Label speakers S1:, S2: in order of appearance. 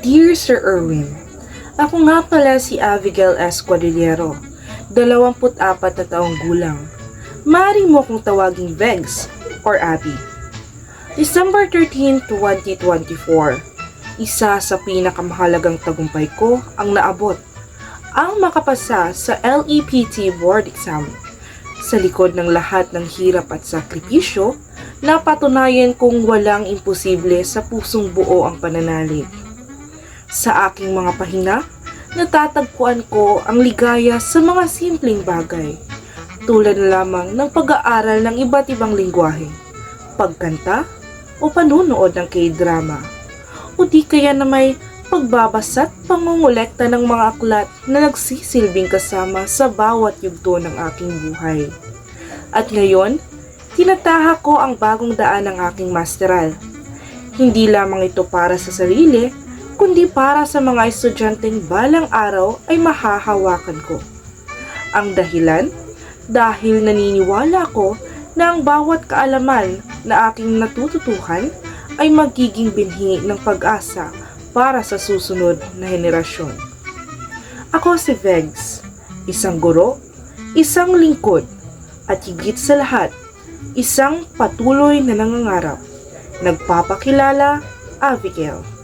S1: Dear Sir Erwin, ako nga pala si Abigail S. Quadrillero, 24 na taong gulang. Mari mo kong tawaging Vegs or Abby. December 13, 2024, isa sa pinakamahalagang tagumpay ko ang naabot. Ang makapasa sa LEPT board exam. Sa likod ng lahat ng hirap at sakripisyo, napatunayan kong walang imposible sa pusong buo ang pananalig. Sa aking mga pahinga, natatagpuan ko ang ligaya sa mga simpleng bagay, tulad na lamang ng pag-aaral ng iba't ibang lingwahe, pagkanta, o panunood ng K-drama, o di kaya na may pagbabasa at pangungulekta ng mga aklat na nagsisilbing kasama sa bawat yugto ng aking buhay. At ngayon, tinataha ko ang bagong daan ng aking masteral. Hindi lamang ito para sa sarili, kundi para sa mga estudyanteng balang araw ay mahahawakan ko. Ang dahilan? Dahil naniniwala ko na ang bawat kaalaman na aking natututuhan ay magiging binhi ng pag-asa para sa susunod na henerasyon. Ako si Vegs, isang guro, isang lingkod, at higit sa lahat, isang patuloy na nangangarap. Nagpapakilala, Abigail.